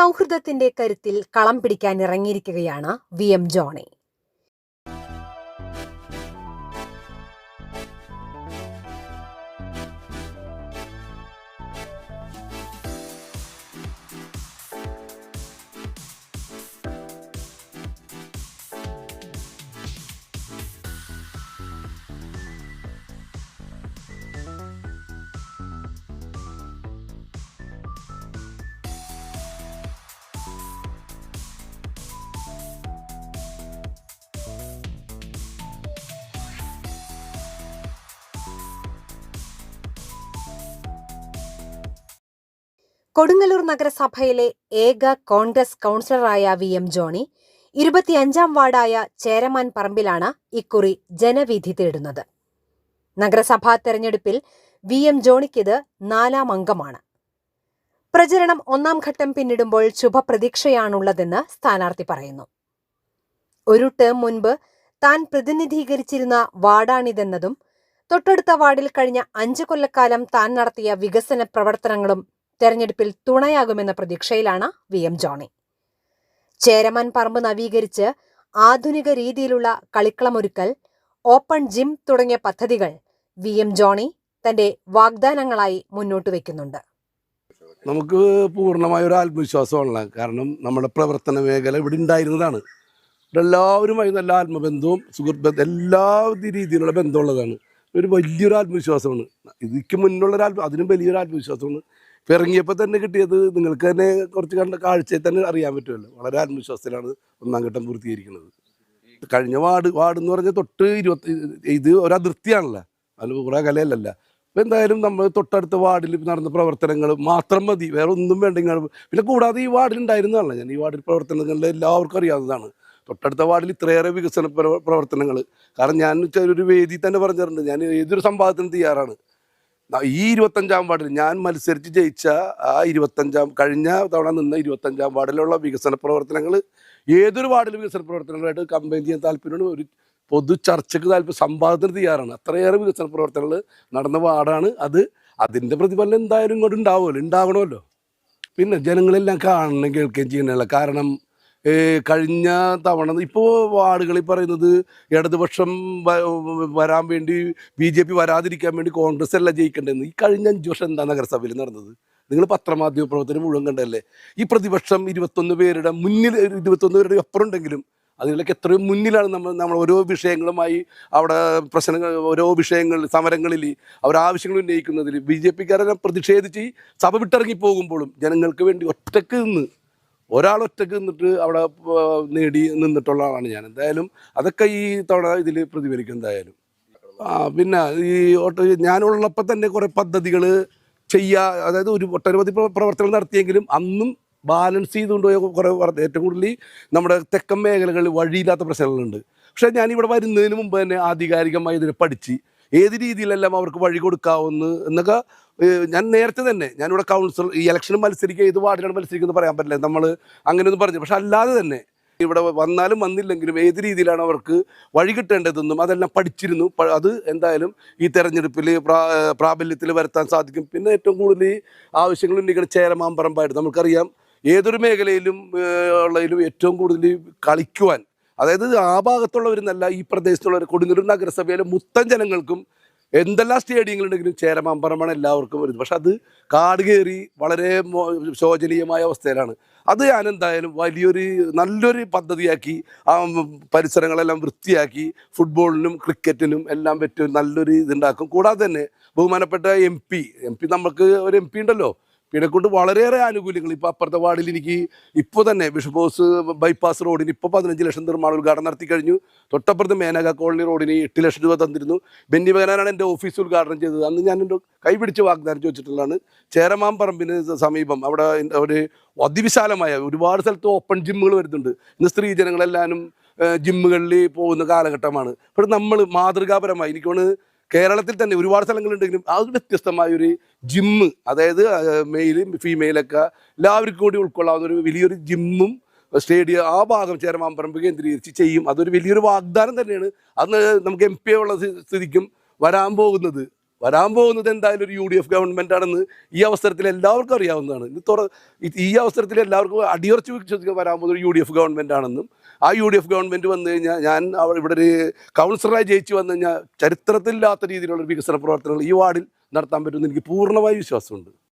സൗഹൃദത്തിന്റെ കരുത്തിൽ കളം പിടിക്കാൻ ഇറങ്ങിയിരിക്കുകയാണ് വി എം ജോണി. കൊടുങ്ങല്ലൂർ നഗരസഭയിലെ ഏക കോൺഗ്രസ് കൗൺസിലറായ വി എം ജോണി ഇരുപത്തിയഞ്ചാം വാർഡായ ചേരമാൻ പറമ്പിലാണ് ഇക്കുറി ജനവിധി തേടുന്നത്. നഗരസഭാ തെരഞ്ഞെടുപ്പിൽ വി എം ജോണിക്കിത് നാലാം അംഗമാണ്. പ്രചരണം ഒന്നാം ഘട്ടം പിന്നിടുമ്പോൾ ശുഭപ്രതീക്ഷയാണുള്ളതെന്ന് സ്ഥാനാർത്ഥി പറയുന്നു. ഒരു ടേം മുൻപ് താൻ പ്രതിനിധീകരിച്ചിരുന്ന വാർഡാണിതെന്നതും തൊട്ടടുത്ത വാർഡിൽ കഴിഞ്ഞ അഞ്ചു കൊല്ലക്കാലം താൻ നടത്തിയ വികസന പ്രവർത്തനങ്ങളും തെരഞ്ഞെടുപ്പിൽ തുണയാകുമെന്ന പ്രതീക്ഷയിലാണ് വി എം ജോണി. ചേരമൻ പറമ്പ് നവീകരിച്ച് ആധുനിക രീതിയിലുള്ള കളിക്കളമൊരുക്കൽ ഓപ്പൺ ജിം തുടങ്ങിയ പദ്ധതികൾ വി എം ജോണി തന്റെ വാഗ്ദാനങ്ങളായി മുന്നോട്ട് വയ്ക്കുന്നുണ്ട്. നമുക്ക് പൂർണമായ ഒരു ആത്മവിശ്വാസമാണ്. കാരണം നമ്മുടെ പ്രവർത്തന മേഖല ഇവിടെ ഉണ്ടായിരുന്നതാണ്. എല്ലാവരുമായി നല്ല ആത്മബന്ധവും സുഹൃത്ത് എല്ലാ രീതിയിലുള്ള ബന്ധമുള്ളതാണ്. ഒരു വലിയൊരു ആത്മവിശ്വാസമാണ്. ഇതിക്ക് മുന്നുള്ള ഒരു ആത്മ അതിനും വലിയൊരു ആത്മവിശ്വാസമാണ്. ഇപ്പം ഇറങ്ങിയപ്പോൾ തന്നെ കിട്ടിയത് നിങ്ങൾക്ക് തന്നെ കുറച്ച് കണ്ട കാഴ്ചയിൽ തന്നെ അറിയാൻ പറ്റുമല്ലോ. വളരെ ആത്മവിശ്വാസത്തിലാണ് ഒന്നാം ഘട്ടം പൂർത്തീകരിക്കുന്നത്. കഴിഞ്ഞ വാർഡ് വാർഡ് എന്ന് പറഞ്ഞാൽ തൊട്ട് ഇരുപത്തി ഇത് ഒരു അതിർത്തിയാണല്ലോ. അതിൽ കുറേ കലയല്ലല്ല. അപ്പോൾ എന്തായാലും നമ്മൾ തൊട്ടടുത്ത വാർഡിൽ നടന്ന പ്രവർത്തനങ്ങൾ മാത്രം മതി. വേറെ ഒന്നും വേണ്ടെങ്കിൽ പിന്നെ കൂടാതെ ഈ വാർഡിൽ ഉണ്ടായിരുന്നതാണ് ഞാൻ ഈ വാർഡിൽ പ്രവർത്തനങ്ങളിൽ എല്ലാവർക്കും അറിയാവുന്നതാണ്. തൊട്ടടുത്ത വാർഡിൽ ഇത്രയേറെ വികസന പ്രവ- പ്രവർത്തനങ്ങൾ കാരണം ഞാൻ ഒരു വേദി തന്നെ പറഞ്ഞിട്ടുണ്ട്. ഞാൻ ഏതൊരു സംഭവത്തിനും തയ്യാറാണ്. ഈ ഇരുപത്തഞ്ചാം വാർഡിൽ ഞാൻ മത്സരിച്ച് ജയിച്ച ആ ഇരുപത്തഞ്ചാം കഴിഞ്ഞ തവണ നിന്ന ഇരുപത്തഞ്ചാം വാർഡിലുള്ള വികസന പ്രവർത്തനങ്ങൾ ഏതൊരു വാർഡിലും വികസന പ്രവർത്തനങ്ങളായിട്ട് കമ്പയിൻ ചെയ്യാൻ താല്പര്യമാണ് ഒരു പൊതു ചർച്ചയ്ക്ക് താല്പര്യം സമ്പാദത്തിന് തയ്യാറാണ്. അത്രയേറെ വികസന പ്രവർത്തനങ്ങൾ നടന്ന വാർഡാണ് അത്. അതിന്റെ പ്രതിഫലം എന്തായാലും ഇങ്ങോട്ട് ഉണ്ടാവുമല്ലോ. ഉണ്ടാകണമല്ലോ പിന്നെ ജനങ്ങളെല്ലാം കാണണം കേൾക്കുകയും ചെയ്യണമല്ലോ കാരണം കഴിഞ്ഞ തവണ ഇപ്പോൾ വാർഡുകളിൽ പറയുന്നത് ഇടതുപക്ഷം വരാൻ വേണ്ടി ബി ജെ പി വരാതിരിക്കാൻ വേണ്ടി കോൺഗ്രസ് അല്ല ജയിക്കേണ്ടതെന്ന് ഈ കഴിഞ്ഞ അഞ്ച് വർഷം എന്താ നഗരസഭയിൽ നടന്നത്? നിങ്ങൾ പത്രമാധ്യമ പ്രവർത്തനം മുഴുവൻ കണ്ടല്ലേ ഈ പ്രതിപക്ഷം ഇരുപത്തൊന്ന് പേരുടെ മുന്നിൽ ഇരുപത്തൊന്ന് പേരുടെ അപ്പുറം ഉണ്ടെങ്കിലും അതിലൊക്കെ എത്രയും മുന്നിലാണ് നമ്മൾ നമ്മൾ ഓരോ വിഷയങ്ങളുമായി അവിടെ പ്രശ്നങ്ങൾ ഓരോ വിഷയങ്ങൾ സമരങ്ങളിൽ അവർ ആവശ്യങ്ങൾ ഉന്നയിക്കുന്നതിൽ ബി ജെ പിക്കാരെ പ്രതിഷേധിച്ച് സഭ വിട്ടിറങ്ങി പോകുമ്പോഴും ജനങ്ങൾക്ക് വേണ്ടി ഒറ്റയ്ക്ക് നിന്ന് ഒരാൾ ഒറ്റയ്ക്ക് നിന്നിട്ട് അവിടെ നേടി നിന്നിട്ടുള്ള ആളാണ് ഞാൻ. എന്തായാലും അതൊക്കെ ഈ തവണ ഇതിൽ പ്രതിഫലിക്കും എന്തായാലും. ആ പിന്നെ ഈ ഓട്ട ഞാനുള്ളപ്പോൾ തന്നെ കുറേ പദ്ധതികൾ ചെയ്യുക അതായത് ഒരു ഒട്ടനവധി പ്ര- പ്രവർത്തനങ്ങൾ നടത്തിയെങ്കിലും അന്നും ബാലൻസ് ചെയ്തുകൊണ്ട് പോയ കുറേ ഏറ്റവും കൂടുതൽ നമ്മുടെ തെക്കൻ മേഖലകളിൽ വഴിയില്ലാത്ത പ്രശ്നങ്ങളുണ്ട്. പക്ഷേ ഞാനിവിടെ വരുന്നതിന് മുമ്പ് തന്നെ ആധികാരികമായി ഇതിനെ പഠിച്ച് ഏത് രീതിയിലെല്ലാം അവർക്ക് വഴി കൊടുക്കാവുന്ന എന്നൊക്കെ ഞാൻ നേരത്തെ തന്നെ ഞാനിവിടെ കൗൺസിൽ ഈ ഇലക്ഷന് മത്സരിക്കുക ഏത് വാർഡിലാണ് മത്സരിക്കുന്നത് പറയാൻ പറ്റില്ല. നമ്മൾ അങ്ങനെയൊന്നും പറഞ്ഞു. പക്ഷെ അല്ലാതെ തന്നെ ഇവിടെ വന്നാലും വന്നില്ലെങ്കിലും ഏത് രീതിയിലാണ് അവർക്ക് വഴി കിട്ടേണ്ടതെന്നും അതെല്ലാം പഠിച്ചിരുന്നു. അത് എന്തായാലും ഈ തെരഞ്ഞെടുപ്പിൽ പ്രാബല്യത്തിൽ വരുത്താൻ സാധിക്കും. പിന്നെ ഏറ്റവും കൂടുതൽ ആവശ്യങ്ങൾ ഉന്നയിക്കുന്ന ചേരമാമ്പറമ്പായിട്ട് നമുക്കറിയാം ഏതൊരു മേഖലയിലും ഉള്ളതിലും ഏറ്റവും കൂടുതൽ കളിക്കുവാൻ അതായത് ആ ഭാഗത്തുള്ളവരെന്നല്ല ഈ പ്രദേശത്തുള്ളവർ കൊടുങ്ങല്ലൂർ നഗരസഭയിലെ മൊത്തം ജനങ്ങൾക്കും എന്തെല്ലാം സ്റ്റേഡിയങ്ങളുണ്ടെങ്കിലും ചേരമാമ്പറമാണ് എല്ലാവർക്കും വരുന്നത്. പക്ഷെ അത് കാട് കയറി വളരെ ശോചനീയമായ അവസ്ഥയിലാണ്. അത് ഞാൻ എന്തായാലും വലിയൊരു നല്ലൊരു പദ്ധതിയാക്കി ആ പരിസരങ്ങളെല്ലാം വൃത്തിയാക്കി ഫുട്ബോളിനും ക്രിക്കറ്റിനും എല്ലാം പറ്റും നല്ലൊരു ഇതുണ്ടാക്കും. കൂടാതെ തന്നെ ബഹുമാനപ്പെട്ട എം പി നമുക്ക് ഒരു എം ഉണ്ടല്ലോ. പിന്നെ കൊണ്ട് വളരെയേറെ ആനുകൂല്യങ്ങൾ ഇപ്പോൾ അപ്പുറത്തെ വാർഡിൽ എനിക്ക് ഇപ്പോൾ തന്നെ ബിഷപ്പ് ഹൗസ് ബൈപ്പാസ് റോഡിന് ഇപ്പോൾ പതിനഞ്ച് ലക്ഷം നിർമ്മാണ ഉദ്ഘാടനം നടത്തി കഴിഞ്ഞു. തൊട്ടപ്പുറത്ത് മേനക കോളനി റോഡിന് എട്ട് ലക്ഷം രൂപ തന്നിരുന്നു. ബെന്നി ബഹനാനാണ് എന്റെ ഓഫീസ് ഉദ്ഘാടനം ചെയ്തത്. അന്ന് ഞാൻ എന്റെ കൈപിടിച്ച് വാഗ്ദാനം ചോദിച്ചിട്ടുള്ളതാണ്. ചേരമാൻ പറമ്പിന് സമീപം അവിടെ ഒരു അതിവിശാലമായ ഒരുപാട് സ്ഥലത്ത് ഓപ്പൺ ജിമ്മുകൾ വരുന്നുണ്ട്. ഇന്ന് സ്ത്രീജനങ്ങളെല്ലാവരും ജിമ്മുകളിൽ പോകുന്ന കാലഘട്ടമാണ്. പക്ഷെ നമ്മൾ മാതൃകാപരമായി എനിക്ക് തോന്നുന്നു കേരളത്തിൽ തന്നെ ഒരുപാട് സ്ഥലങ്ങളുണ്ടെങ്കിലും അത് വ്യത്യസ്തമായ ഒരു ജിമ്മ് അതായത് മെയിലും ഫീമെയിലൊക്കെ എല്ലാവർക്കും കൂടി ഉൾക്കൊള്ളാവുന്ന ഒരു വലിയൊരു ജിമ്മും സ്റ്റേഡിയം ആ ഭാഗം ചേരമാമ്പറമ്പ് കേന്ദ്രീകരിച്ച് ചെയ്യും. അതൊരു വലിയൊരു വാഗ്ദാനം തന്നെയാണ് അന്ന് നമുക്ക് എം പി ഉള്ള സ്ഥിതിക്കും വരാൻ പോകുന്നത്. വരാൻ പോകുന്നത് എന്തായാലും ഒരു യു ഡി എഫ് ഗവൺമെന്റ് ആണെന്ന് ഈ അവസരത്തിൽ എല്ലാവർക്കും അറിയാവുന്നതാണ്. ഇത് തുറ ഈ- അവസരത്തിൽ എല്ലാവർക്കും അടിയുറച്ച് വിശ്വസിക്കാൻ വരാൻ പോകുന്ന ഒരു യു ഡി എഫ് ഗവൺമെന്റ് ആണെന്നും ആ യു ഡി എഫ് ഗവൺമെന്റ് വന്നു കഴിഞ്ഞാൽ ഞാൻ ഇവിടെ ഒരു കൗൺസിലറായി ജയിച്ചു വന്നു കഴിഞ്ഞാൽ ചരിത്രത്തിലില്ലാത്ത രീതിയിലുള്ള വികസന പ്രവർത്തനങ്ങൾ ഈ വാർഡിൽ നടത്താൻ പറ്റുമെന്ന് എനിക്ക് പൂർണമായി വിശ്വാസമുണ്ട്.